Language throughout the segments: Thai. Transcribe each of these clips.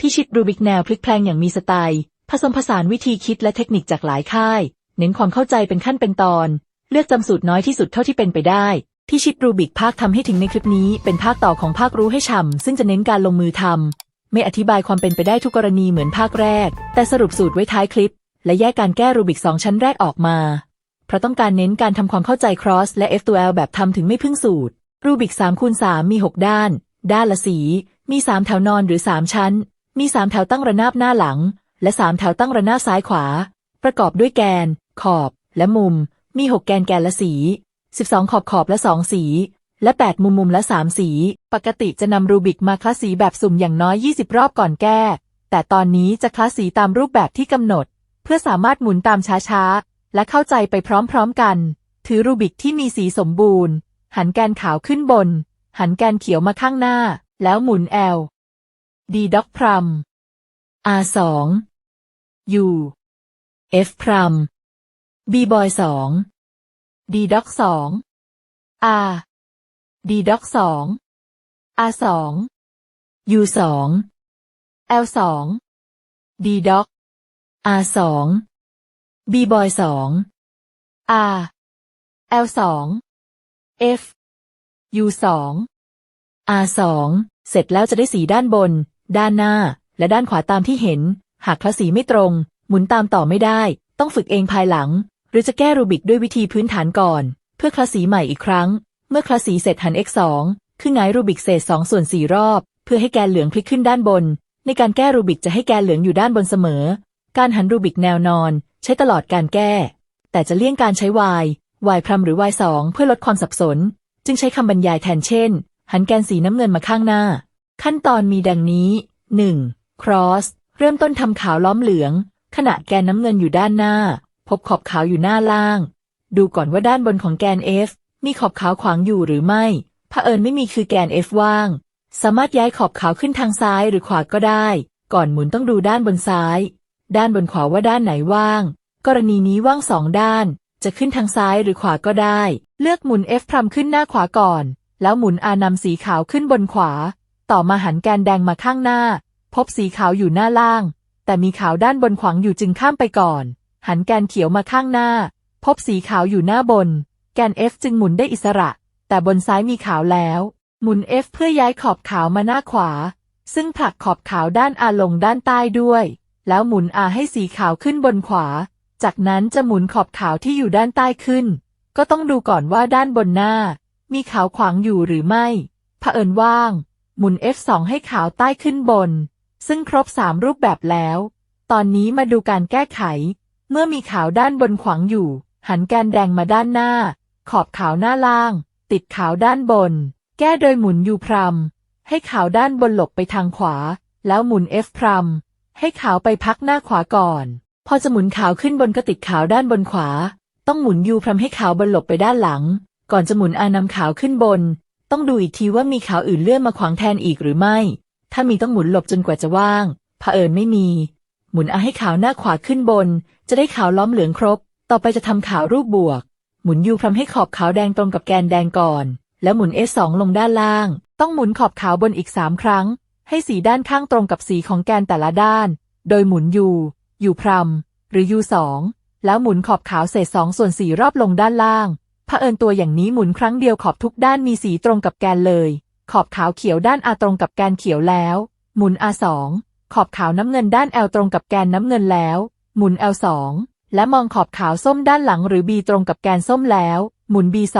พิชิตรูบิกแนวพลิกแพลงอย่างมีสไตล์ผสมผสานวิธีคิดและเทคนิคจากหลายค่าย เน้นความเข้าใจเป็นขั้นเป็นตอน เลือกจำสูตรน้อยที่สุดเท่าที่เป็นไปได้พิชิตรูบิกภาคทำให้ถึงในคลิปนี้เป็นภาคต่อของภาครู้ให้ฉ่ำซึ่งจะเน้นการลงมือทำไม่อธิบายความเป็นไปได้ทุกกรณีเหมือนภาคแรก แต่สรุปสูตรไว้ท้ายคลิป และแยกการแก้รูบิกสองชั้นแรกออกมา เพราะต้องการเน้นการทำความเข้าใจ cross และ F2L แบบทำถึงไม่พึ่งสูตร รูบิก3คูณ3มี 6 ด้าน ด้านละสี มี 3 แถวนอนหรือ 3 ชั้น มี3แถวตั้งระนาบหน้าหลัง และ3แถวตั้งระนาบซ้ายขวา ประกอบด้วยแกน ขอบ และมุม มี6แกนแกนละสี12ขอบขอบและ2สี และ8มุมมุมและ3สี ปกติจะนำรูบิกมาคลาสสีแบบสุ่มอย่างน้อย20รอบก่อนแก้ แต่ตอนนี้จะคลาสสีตามรูปแบบที่กำหนด เพื่อสามารถหมุนตามช้าๆ และเข้าใจไปพร้อมๆกัน ถือรูบิกที่มีสีสมบูรณ์ หันแกนขาวขึ้นบน หันแกนเขียวมาข้างหน้า แล้วหมุน L D ดีด็อกพรัม R สอง U F พรัม B บอยสอง D ด็อกสอง R D ด็อกสอง R สอง U สอง L สอง D ด็อก R สอง B บอยสอง R L สอง F U สอง R สองเสร็จแล้วจะได้สีด้านบน ด้านหน้า และด้านขวาตามที่เห็น หากคลาสีไม่ตรง หมุนตามต่อไม่ได้ ต้องฝึกเองภายหลัง หรือจะแก้รูบิกด้วยวิธีพื้นฐานก่อน เพื่อคลาสีใหม่อีกครั้ง เมื่อคลาสีเสร็จหัน x 2คือไงรูบิกเศษ2ส่วน4รอบ เพื่อให้แกนเหลืองพลิกขึ้นด้านบน ในการแก้รูบิกจะให้แกนเหลืองอยู่ด้านบนเสมอ การหันรูบิกแนวนอน ใช้ตลอดการแก้ แต่จะเลี่ยงการใช้ y y พรมหรือ y 2เพื่อลดความสับสน จึงใช้คำบรรยายแทนเช่น หันแกนสีน้ำเงินมาข้างหน้า ขั้นตอนมีดังนี้ 1. cross เริ่มต้นทำขาวล้อมเหลือง ขณะแกนน้ำเงินอยู่ด้านหน้า พบขอบขาวอยู่หน้าล่าง ดูก่อนว่าด้านบนของแกน F มีขอบขาวขวางอยู่หรือไม่เผอิญไม่มีคือแกน F ว่าง สามารถย้ายขอบขาวขึ้นทางซ้ายหรือขวาก็ได้ ก่อนหมุนต้องดูด้านบนซ้าย ด้านบนขวาว่าด้านไหนว่าง กรณีนี้ว่างสองด้าน จะขึ้นทางซ้ายหรือขวาก็ได้ เลือกหมุน F พรำขึ้นหน้าขวาก่อน แล้วหมุน R นำสีขาวขึ้นบนขวา ต่อมาหันแกนแดงมาข้างหน้า พบสีขาวอยู่หน้าล่าง แต่มีขาวด้านบนขวางอยู่จึงข้ามไปก่อน หันแกนเขียวมาข้างหน้า พบสีขาวอยู่หน้าบน แกน F จึงหมุนได้อิสระ แต่บนซ้ายมีขาวแล้ว หมุน F เพื่อย้ายขอบขาวมาหน้าขวา ซึ่งผลักขอบขาวด้าน R ลงด้านใต้ด้วย แล้วหมุน R ให้สีขาวขึ้นบนขวา จากนั้นจะหมุนขอบขาวที่อยู่ด้านใต้ขึ้น ก็ต้องดูก่อนว่าด้านบนหน้า มีขาวขวางอยู่หรือไม่เผอิญว่าง หมุน F2 ให้ขาวใต้ขึ้นบน ซึ่งครบสามรูปแบบแล้ว ตอนนี้มาดูการแก้ไข เมื่อมีขาวด้านบนขวางอยู่ หันแกนแดงมาด้านหน้า ขอบขาวหน้าล่าง ติดขาวด้านบน แก้โดยหมุนยูพรำให้ขาวด้านบนหลบไปทางขวา แล้วหมุน F พรำให้ขาวไปพักหน้าขวาก่อน พอจะหมุนขาวขึ้นบนก็ติดขาวด้านบนขวา ต้องหมุนยูพรำให้ขาวบนหลบไปด้านหลัง ก่อนจะหมุนอานำขาวขึ้นบน ต้องดูอีกทีว่ามีขาวอื่นเลื่อนมาขวางแทนอีกหรือไม่ ถ้ามีต้องหมุนหลบจนกว่าจะว่างเผอิญไม่มี หมุนอาให้ขาวหน้าขวาขึ้นบน จะได้ขาวล้อมเหลืองครบ ต่อไปจะทำขาวรูปบวก หมุนยูพรำให้ขอบขาวแดงตรงกับแกนแดงก่อน แล้วหมุน S2 ลงด้านล่าง ต้องหมุนขอบขาวบนอีกสามครั้ง ให้สีด้านข้างตรงกับสีของแกนแต่ละด้าน โดยหมุนยูยูพรำหรือยูสองแล้วหมุนขอบขาวเศษสองส่วนสี่รอบลงด้านล่าง เผอิญตัวอย่างนี้หมุนครั้งเดียวขอบทุกด้านมีสีตรงกับแกนเลย ขอบขาวเขียวด้าน R ตรงกับแกนเขียวแล้ว หมุน R2 ขอบขาวน้ำเงินด้าน L ตรงกับแกนน้ำเงินแล้ว หมุน L2 และมองขอบขาวส้มด้านหลังหรือ B ตรงกับแกนส้มแล้ว หมุน B2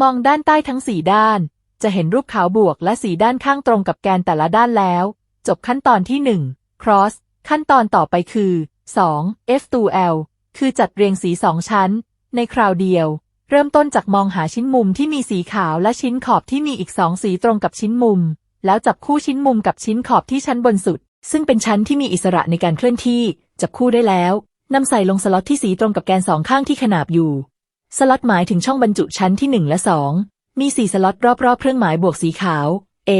มองด้านใต้ทั้งสี่ด้าน จะเห็นรูปขาวบวกและสีด้านข้างตรงกับแกนแต่ละด้านแล้ว จบขั้นตอนที่1 cross ขั้นตอนต่อไปคือ 2 F2L คือจัดเรียงสีสองชั้น ในคราวเดียว เริ่มต้นจากมองหาชิ้นมุมที่มีสีขาวและชิ้นขอบที่มีอีกสองสีตรงกับชิ้นมุม แล้วจับคู่ชิ้นมุมกับชิ้นขอบที่ชั้นบนสุด ซึ่งเป็นชั้นที่มีอิสระในการเคลื่อนที่ จับคู่ได้แล้วนำใส่ลงสล็อตที่สีตรงกับแกนสองข้างที่ขนาบอยู่ สล็อตหมายถึงช่องบรรจุชั้นที่1และ2มีสี่สล็อตรอบๆเครื่องหมายบวกสีขาว A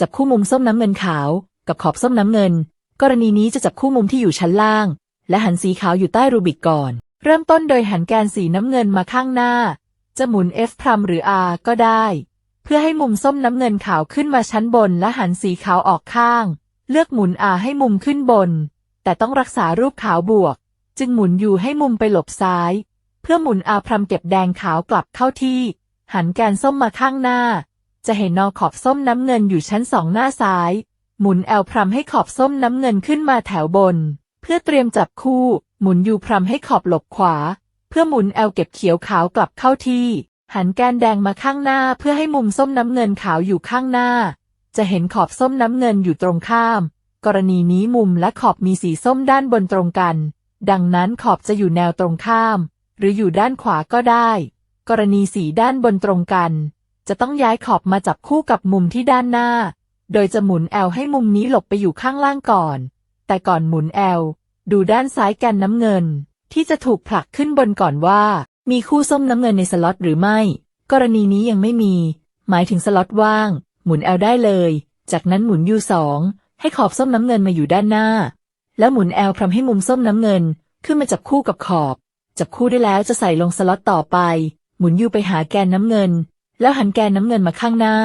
จับคู่มุมส้มน้ำเงินขาว กับขอบส้มน้ำเงิน กรณีนี้จะจับคู่มุมที่อยู่ชั้นล่าง และหันสีขาวอยู่ใต้รูบิกก่อน เริ่มต้นโดยหันแกนสีน้ำเงินมาข้างหน้า จะหมุน F พรมหรือ R ก็ได้ เพื่อให้มุมส้มน้ำเงินขาวขึ้นมาชั้นบนและหันสีขาวออกข้าง เลือกหมุนอาให้มุมขึ้นบน แต่ต้องรักษารูปขาวบวก จึงหมุนยูให้มุมไปหลบซ้าย เพื่อหมุนอาพรำเก็บแดงขาวกลับเข้าที่ หันแกนส้มมาข้างหน้า จะเห็นนอขอบส้มน้ำเงินอยู่ชั้นสองหน้าซ้าย หมุนแอลพรำให้ขอบส้มน้ำเงินขึ้นมาแถวบน เพื่อเตรียมจับคู่ หมุนยูพรำให้ขอบหลบขวา เพื่อหมุนแอลเก็บเขียวขาวกลับเข้าที่ หันแกนแดงมาข้างหน้าเพื่อให้มุมส้มน้ำเงินขาวอยู่ข้างหน้า จะเห็นขอบส้มน้ำเงินอยู่ตรงข้าม กรณีนี้มุมและขอบมีสีส้มด้านบนตรงกัน ดังนั้นขอบจะอยู่แนวตรงข้าม หรืออยู่ด้านขวาก็ได้ กรณีสีด้านบนตรงกัน จะต้องย้ายขอบมาจับคู่กับมุมที่ด้านหน้า โดยจะหมุนแอลให้มุมนี้หลบไปอยู่ข้างล่างก่อน แต่ก่อนหมุนแอล ดูด้านซ้ายแกนน้ำเงิน ที่จะถูกผลักขึ้นบนก่อนว่า มีคู่ส้มน้ำเงินในสล็อตหรือไม่ กรณีนี้ยังไม่มี หมายถึงสล็อตว่าง หมุนแอลได้เลย จากนั้นหมุนยูสองให้ขอบส้มน้ำเงินมาอยู่ด้านหน้า แล้วหมุนแอลพรำให้มุมส้มน้ำเงิน ขึ้นมาจับคู่กับขอบ จับคู่ได้แล้วจะใส่ลงสล็อตต่อไป หมุนยูไปหาแกนน้ำเงิน แล้วหันแกนน้ำเงินมาข้างหน้า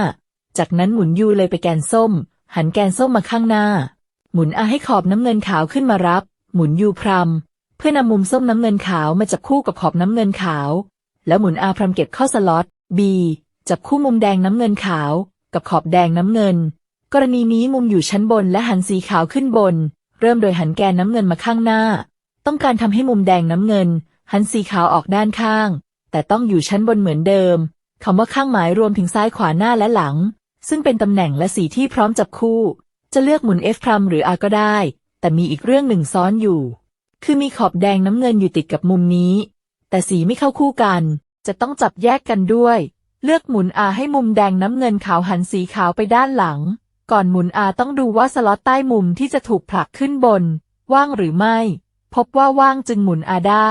จากนั้นหมุนยูเลยไปแกนส้ม หันแกนส้มมาข้างหน้า หมุนอาให้ขอบน้ำเงินขาวขึ้นมารับ หมุนยูพรำเพื่อนำมุมส้มน้ำเงินขาวมาจับคู่กับขอบน้ำเงินขาว แล้วหมุนอาพรำเก็บเข้าสล็อต B จับคู่มุมแดงน้ำเงินขาว กับขอบแดงน้ำเงิน กรณีนี้มุมอยู่ชั้นบนและหันสีขาวขึ้นบน เริ่มโดยหันแกนน้ำเงินมาข้างหน้า ต้องการทำให้มุมแดงน้ำเงิน หันสีขาวออกด้านข้าง แต่ต้องอยู่ชั้นบนเหมือนเดิมคำว่าข้างหมายรวมถึงซ้ายขวาหน้าและหลัง ซึ่งเป็นตำแหน่งและสีที่พร้อมจับคู่ จะเลือกหมุน F พรำหรือ R ก็ได้ แต่มีอีกเรื่องหนึ่งซ้อนอยู่ คือมีขอบแดงน้ำเงินอยู่ติดกับมุมนี้ แต่สีไม่เข้าคู่กัน จะต้องจับแยกกันด้วย เลือกหมุน R ให้มุมแดงน้ำเงินขาวหันสีขาวไปด้านหลัง ก่อนหมุน R ต้องดูว่าสล็อตใต้มุมที่จะถูกผลักขึ้นบน ว่างหรือไม่ พบว่าว่างจึงหมุน R ได้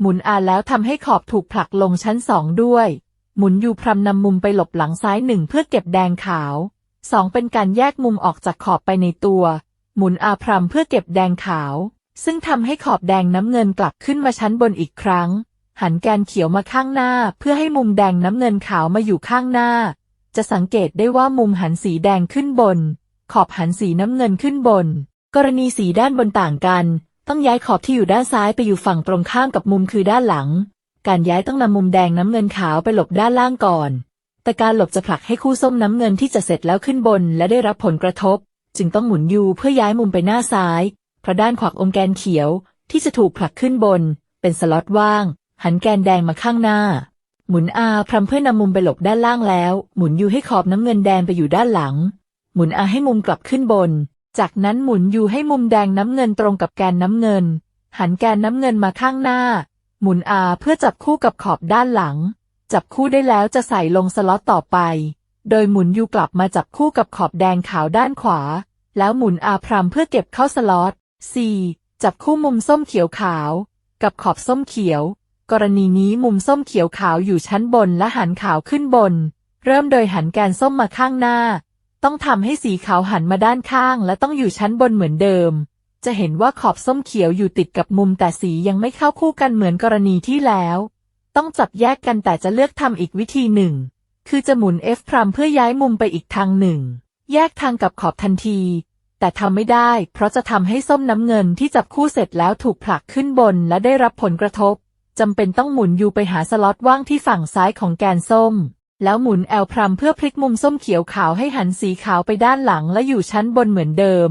หมุน R แล้วทำให้ขอบถูกผลักลงชั้นสองด้วย หมุนยูพรำนำมุมไปหลบหลังซ้ายหนึ่งเพื่อเก็บแดงขาวสองเป็นการแยกมุมออกจากขอบไปในตัว หมุนอาพรำเพื่อเก็บแดงขาว ซึ่งทำให้ขอบแดงน้ำเงินกลับขึ้นมาชั้นบนอีกครั้ง หันแกนเขียวมาข้างหน้า เพื่อให้มุมแดงน้ำเงินขาวมาอยู่ข้างหน้า จะสังเกตได้ว่ามุมหันสีแดงขึ้นบน ขอบหันสีน้ำเงินขึ้นบน กรณีสีด้านบนต่างกัน ต้องย้ายขอบที่อยู่ด้านซ้ายไปอยู่ฝั่งตรงข้ามกับมุมคือด้านหลัง การย้ายต้องนำมุมแดงน้ำเงินขาวไปหลบด้านล่างก่อนแต่การหลบจะผลักให้คู่ส้มน้ำเงินที่จะเสร็จแล้วขึ้นบนและได้รับผลกระทบ จึงต้องหมุนยูเพื่อย้ายมุมไปหน้าซ้าย เพราะด้านขวาองแกนเขียวที่จะถูกผลักขึ้นบน เป็นสล็อตว่าง หันแกนแดงมาข้างหน้า หมุนอาพรำเพื่อนำมุมไปหลบด้านล่างแล้ว หมุนยูให้ขอบน้ำเงินแดงไปอยู่ด้านหลัง หมุนอาให้มุมกลับขึ้นบน จากนั้นหมุนยูให้มุมแดงน้ำเงินตรงกับแกนน้ำเงิน หันแกนน้ำเงินมาข้างหน้า หมุนอาเพื่อจับคู่กับขอบด้านหลัง จับคู่ได้แล้วจะใส่ลงสล็อตต่อไป โดยหมุนยูกลับมาจับคู่กับขอบแดงขาวด้านขวา แล้วหมุนอาพรำเพื่อเก็บเข้าสล็อต 4. จับคู่มุมส้มเขียวขาว กับขอบส้มเขียว กรณีนี้มุมส้มเขียวขาวอยู่ชั้นบนและหันขาวขึ้นบน เริ่มโดยหันแกนส้มมาข้างหน้า ต้องทำให้สีขาวหันมาด้านข้าง และต้องอยู่ชั้นบนเหมือนเดิม จะเห็นว่าขอบส้มเขียวอยู่ติดกับมุมแต่สียังไม่เข้าคู่กันเหมือนกรณีที่แล้ว ต้องจับแยกกันแต่จะเลือกทำอีกวิธีหนึ่ง คือจะหมุน F พรำเพื่อย้ายมุมไปอีกทางหนึ่ง แยกทางกับขอบทันที แต่ทำไม่ได้ เพราะจะทำให้ส้มน้ำเงินที่จับคู่เสร็จแล้วถูกผลักขึ้นบนและได้รับผลกระทบจำเป็นต้องหมุนยูไปหาสล็อตว่างที่ฝั่งซ้ายของแกนส้ม แล้วหมุนแอลพรำเพื่อพลิกมุมส้มเขียวขาวให้หันสีขาวไปด้านหลังและอยู่ชั้นบนเหมือนเดิม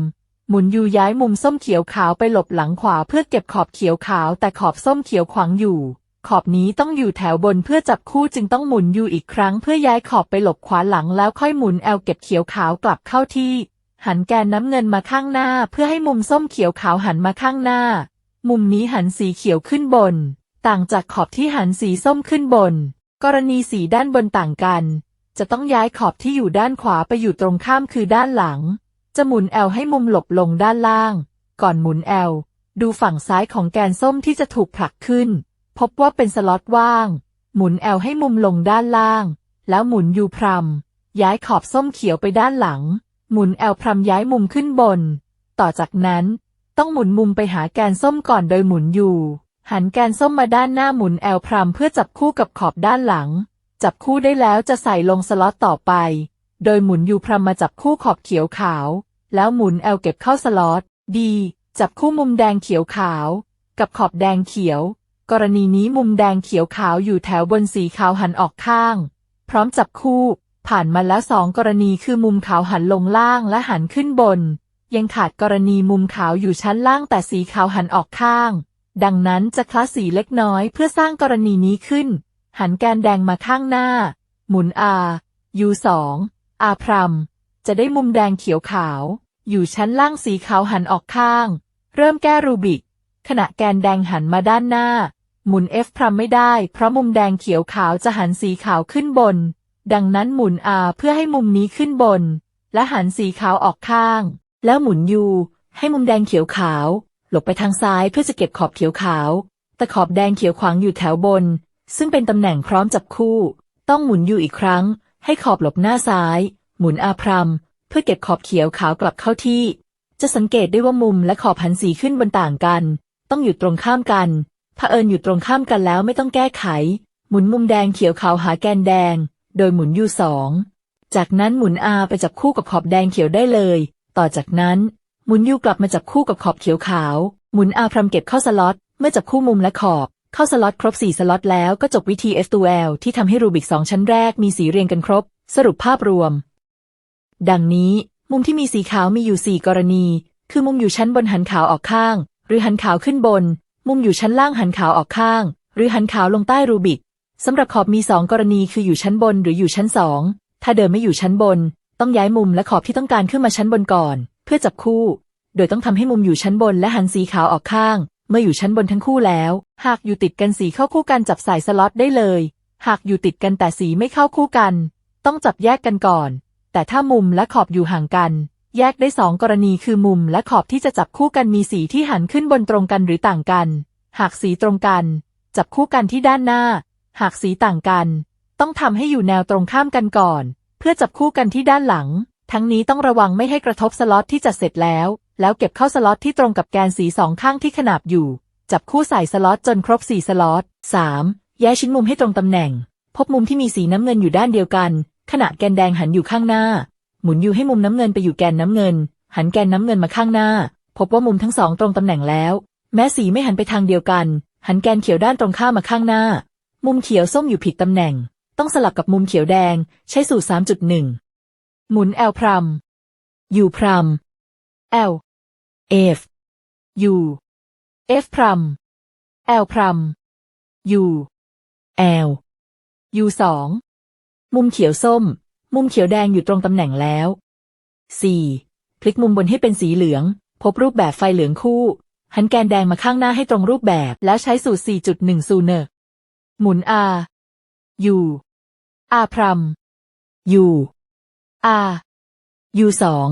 หมุนยูย้ายมุมส้มเขียวขาวไปหลบหลังขวาเพื่อเก็บขอบเขียวขาวแต่ขอบส้มเขียวขวางอยู่ ขอบนี้ต้องอยู่แถวบนเพื่อจับคู่จึงต้องหมุนยูอีกครั้งเพื่อย้ายขอบไปหลบขวาหลังแล้วค่อยหมุนแอลเก็บเขียวขาวกลับเข้าที่ หันแกนน้ำเงินมาข้างหน้าเพื่อให้มุมส้มเขียวขาวหันมาข้างหน้า มุมนี้หันสีเขียวขึ้นบน ต่างจากขอบที่หันสีส้มขึ้นบน กรณีสีด้านบนต่างกัน จะต้องย้ายขอบที่อยู่ด้านขวาไปอยู่ตรงข้ามคือด้านหลัง จะหมุนแอลให้มุมหลบลงด้านล่าง ก่อนหมุนแอลดูฝั่งซ้ายของแกนส้มที่จะถูกผลักขึ้น พบว่าเป็นสล็อตว่าง หมุนแอลให้มุมลงด้านล่าง แล้วหมุนยูพรำย้ายขอบส้มเขียวไปด้านหลัง หมุนแอลพรำย้ายมุมขึ้นบน ต่อจากนั้น ต้องหมุนมุมไปหาแกนส้มก่อนโดยหมุนยูหันแกนส้มมาด้านหน้าหมุนแอลพรำเพื่อจับคู่กับขอบด้านหลัง จับคู่ได้แล้วจะใส่ลงสล็อตต่อไป โดยหมุนยูพรำมาจับคู่ขอบเขียวขาว แล้วหมุน L เก็บเข้าสล็อต D จับคู่มุมแดงเขียวขาว กับขอบแดงเขียว กรณีนี้มุมแดงเขียวขาวอยู่แถวบนสีขาวหันออกข้าง พร้อมจับคู่ ผ่านมาแล้วสองกรณีคือมุมขาวหันลงล่างและหันขึ้นบน ยังขาดกรณีมุมขาวอยู่ชั้นล่างแต่สีขาวหันออกข้าง ดังนั้นจะคลาสสีเล็กน้อยเพื่อสร้างกรณีนี้ขึ้น หันแกนแดงมาข้างหน้า หมุน R U 2 R พรัมจะได้มุมแดงเขียวขาว อยู่ชั้นล่างสีขาวหันออกข้าง เริ่มแก้รูบิก ขณะแกนแดงหันมาด้านหน้า หมุน F พรัมไม่ได้ เพราะมุมแดงเขียวขาวจะหันสีขาวขึ้นบน ดังนั้นหมุน R เพื่อให้มุมนี้ขึ้นบน และหันสีขาวออกข้าง แล้วหมุน U ให้มุมแดงเขียวขาว หลบไปทางซ้ายเพื่อจะเก็บขอบเขียวขาว แต่ขอบแดงเขียวขวางอยู่แถวบน ซึ่งเป็นตำแหน่งพร้อมจับคู่ ต้องหมุน U อีกครั้ง ให้ขอบหลบหน้าซ้าย หมุน R พรัมเพื่อเก็บขอบเขียวขาวกลับเข้าที่ จะสังเกตได้ว่ามุมและขอบหันสีขึ้นบนต่างกัน ต้องอยู่ตรงข้ามกัน เผอิญอยู่ตรงข้ามกันแล้วไม่ต้องแก้ไข หมุนมุมแดงเขียวขาวหาแกนแดง โดยหมุน U 2จากนั้นหมุน R ไปจับคู่กับขอบแดงเขียวได้เลย ต่อจากนั้น หมุน U กลับมาจับคู่กับขอบเขียวขาว หมุน R พรำเก็บเข้าสล็อตเมื่อจับคู่มุมและขอบเข้าสล็อตครบ 4 สล็อตแล้วก็จบวิธี F2L ที่ทำให้รูบิก 2 ชั้นแรกมีสีเรียงกันครบ สรุปภาพรวม ดังนี้ มุมที่มีสีขาวมีอยู่ 4 กรณี คือมุมอยู่ชั้นบนหันขาวออกข้าง หรือหันขาวขึ้นบน มุมอยู่ชั้นล่างหันขาวออกข้าง หรือหันขาวลงใต้รูบิกสำหรับขอบมี2กรณีคืออยู่ชั้นบนหรืออยู่ชั้น2ถ้าเดิมไม่อยู่ชั้นบน ต้องย้ายมุมและขอบที่ต้องการขึ้นมาชั้นบนก่อน เพื่อจับคู่ โดยต้องทำให้มุมอยู่ชั้นบนและหันสีขาวออกข้าง เมื่ออยู่ชั้นบนทั้งคู่แล้ว หากอยู่ติดกันสีเข้าคู่กันจับใส่สล็อตได้เลย หากอยู่ติดกันแต่สีไม่เข้าคู่กัน ต้องจับแยกกันก่อน แต่ถ้ามุมและขอบอยู่ห่างกัน แยกได้สองกรณีคือมุมและขอบที่จะจับคู่กันมีสีที่หันขึ้นบนตรงกันหรือต่างกัน หากสีตรงกัน จับคู่กันที่ด้านหน้า หากสีต่างกัน ต้องทำให้อยู่แนวตรงข้ามกันก่อน เพื่อจับคู่กันที่ด้านหลัง ทั้งนี้ต้องระวังไม่ให้กระทบสล็อตที่จัดเสร็จแล้ว แล้วเก็บเข้าสล็อตที่ตรงกับแกนสีสองข้างที่ขนาบอยู่ จับคู่ใส่สล็อตจนครบสี่สล็อต 3. ย้ายชิ้นมุมให้ตรงตำแหน่ง พบมุมที่มีสีน้ำเงินอยู่ด้านเดียวกัน ขณะแกนแดงหันอยู่ข้างหน้า หมุนยูให้มุมน้ำเงินไปอยู่แกนน้ำเงิน หันแกนน้ำเงินมาข้างหน้า พบว่ามุมทั้งสองตรงตำแหน่งแล้ว แม้สีไม่หันไปทางเดียวกัน หันแกนเขียวด้านตรงข้ามมาข้างหน้า มุมเขียวส้มอยู่ผิดตำแหน่ง ต้องสลับกับมุมเขียวแดง ใช้สูตร 3.1 หมุน L พรัม U พรัม L F U F พรัม L พรัม U L U สองมุมเขียวส้ม มุมเขียวแดงอยู่ตรงตำแหน่งแล้ว 4. พลิกมุมบนให้เป็นสีเหลือง พบรูปแบบไฟเหลืองคู่ หันแกนแดงมาข้างหน้าให้ตรงรูปแบบ แล้วใช้สูตร 4.1 ซูเนอร์หมุน R U R พรัม U R U สอง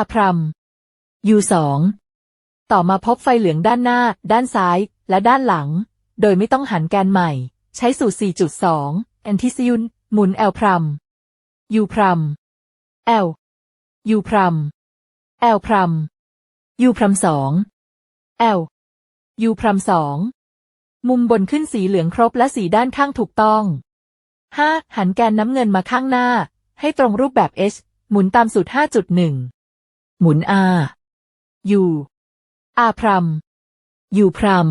R พรัม U สอง ต่อมาพบไฟเหลืองด้านหน้า ด้านซ้าย และด้านหลัง โดยไม่ต้องหันแกนใหม่ ใช้สูตร 4.2 แอนทิซิยุน หมุน L พรัม U พรัม L U พรัม L พรัม U พรัมสอง L U พรัมสองมุมบนขึ้นสีเหลืองครบและสีด้านข้างถูกต้อง 5. หันแกนน้ำเงินมาข้างหน้า ให้ตรงรูปแบบ H หมุนตามสูตร 5.1 หมุน R U R พรัม U พรัม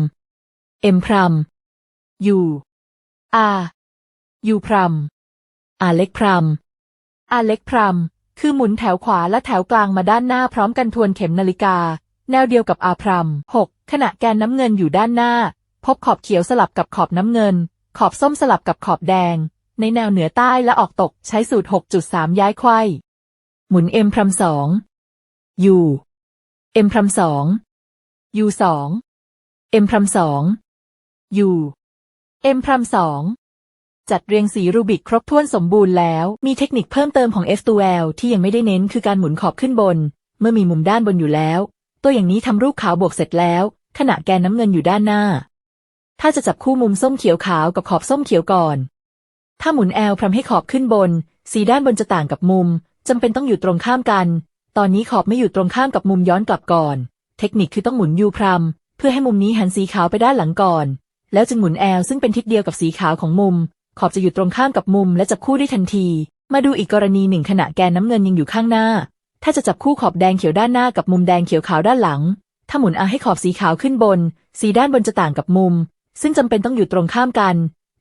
M พรัม U R U พรัม R เล็กพรัม R เล็กพรัม คือหมุนแถวขวาและแถวกลางมาด้านหน้าพร้อมกันทวนเข็มนาฬิกา แนวเดียวกับ R พรัม 6. ขณะแกนน้ำเงินอยู่ด้านหน้า พบขอบเขียวสลับกับขอบน้ำเงิน ขอบส้มสลับกับขอบแดง ในแนวเหนือใต้และออกตกใช้สูตร 6.3 ย้ายไขว้หมุน M พรัมสอง U M พรัมสอง U สอง M พรัมสอง U M พรัมสอง จัดเรียงสีรูบิกครบถ้วนสมบูรณ์แล้ว มีเทคนิคเพิ่มเติมของ F2L ที่ยังไม่ได้เน้นคือการหมุนขอบขึ้นบน เมื่อมีมุมด้านบนอยู่แล้ว ตัวอย่างนี้ทำรูปขาวบวกเสร็จแล้ว ขณะแกนน้ำเงินอยู่ด้านหน้า ถ้าจะจับคู่มุมส้มเขียวขาวกับขอบส้มเขียวก่อน ถ้าหมุน L พรำให้ขอบขึ้นบน สีด้านบนจะต่างกับมุมจำเป็นต้องอยู่ตรงข้ามกัน ตอนนี้ขอบไม่อยู่ตรงข้ามกับมุมย้อนกลับก่อน เทคนิคคือต้องหมุน U พรำเพื่อให้มุมนี้หันสีขาวไปด้านหลังก่อน แล้วจึงหมุน L ซึ่งเป็นทิศเดียวกับสีขาวของมุม ขอบจะอยู่ตรงข้ามกับมุมและจับคู่ได้ทันที มาดูอีกกรณีหนึ่งขณะแกนน้ำเงินยังอยู่ข้างหน้า ถ้าจะจับคู่ขอบแดงเขียวด้านหน้ากับมุมแดงเขียวขาวด้านหลัง ถ้าหมุน R ให้ขอบสีขาวขึ้นบน สีด้านบนจะต่างกับมุม ซึ่งจำเป็นต้องอยู่ตรงข้ามกัน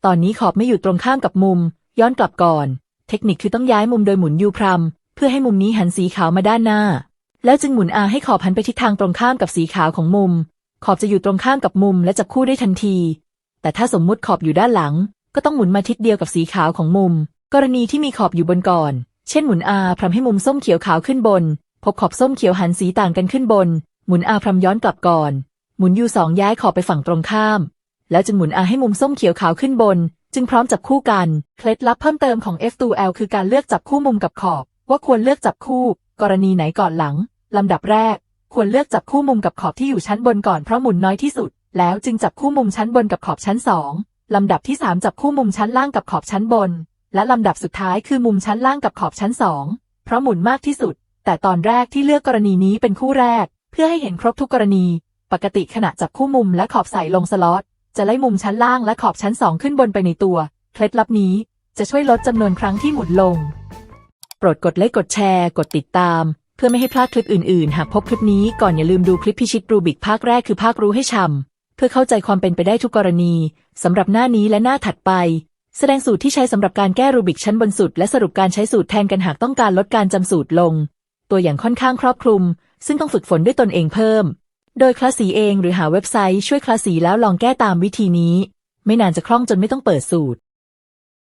ตอนนี้ขอบไม่อยู่ตรงข้ามกับมุม ย้อนกลับก่อน เทคนิคคือต้องย้ายมุมโดยหมุนยูพรัมเพื่อให้มุมนี้หันสีขาวมาด้านหน้า แล้วจึงหมุน R ให้ขอบหันไปทิศทางตรงข้ามกับสีขาวของมุม ขอบจะอยู่ตรงข้ามกับมุมและจับคู่ได้ทันที แต่ถ้าสมมุติขอบอยู่ด้านหลัง ก็ต้องหมุนมาทิศเดียวกับสีขาวของมุม กรณีที่มีขอบอยู่บนก่อน เช่นหมุน R พรำให้มุมส้มเขียวขาวขึ้นบน พบขอบส้มเขียวหันสีต่างกันขึ้นบน หมุน R พรำย้อนกลับก่อน หมุน U สองย้ายขอบไปฝั่งตรงข้าม แล้วจึงหมุน R ให้มุมส้มเขียวขาวขึ้นบน จึงพร้อมจับคู่กัน เคล็ดลับเพิ่มเติมของ F2L คือการเลือกจับคู่มุมกับขอบ ว่าควรเลือกจับคู่ กรณีไหนก่อนหลังลำดับแรก ควรเลือกจับคู่มุมกับขอบที่อยู่ชั้นบนก่อนเพราะหมุนน้อยที่สุด แล้วจึงจับคู่มุมชั้นบนกับขอบชั้นสอง ลำดับที่สามจับคู่มุมชั้นล่างกับขอบชั้นบน และลำดับสุดท้ายคือมุมชั้นล่างกับขอบชั้นสองเพราะหมุนมากที่สุด แต่ตอนแรกที่เลือกกรณีนี้เป็นคู่แรก เพื่อให้เห็นครบทุกกรณี ปกติขณะจับคู่มุมและขอบใส่ลงสล็อตจะไล่มุมชั้นล่างและขอบชั้นสองขึ้นบนไปในตัว เคล็ดลับนี้จะช่วยลดจำนวนครั้งที่หมุนลง โปรดกดไลค์กดแชร์ กดติดตาม เพื่อไม่ให้พลาดคลิปอื่นๆ หากพบคลิปนี้ก่อนอย่าลืมดูคลิปพิชิตรูบิกภาคแรกคือภาครู้ให้ช่ำ พื่อเข้าใจความเป็นไปได้ทุกกรณีสำหรับหน้านี้และหน้าถัดไป แสดงสูตรที่ใช้สำหรับการแก้รูบิกชั้นบนสุด และสรุปการใช้สูตรแทนกันหากต้องการลดการจำสูตรลง ตัวอย่างค่อนข้างครอบคลุม ซึ่งต้องฝึกฝนด้วยตนเองเพิ่ม โดยคลาสสีเองหรือหาเว็บไซต์ช่วยคลาสสีแล้วลองแก้ตามวิธีนี้ ไม่นานจะคล่องจนไม่ต้องเปิดสูตร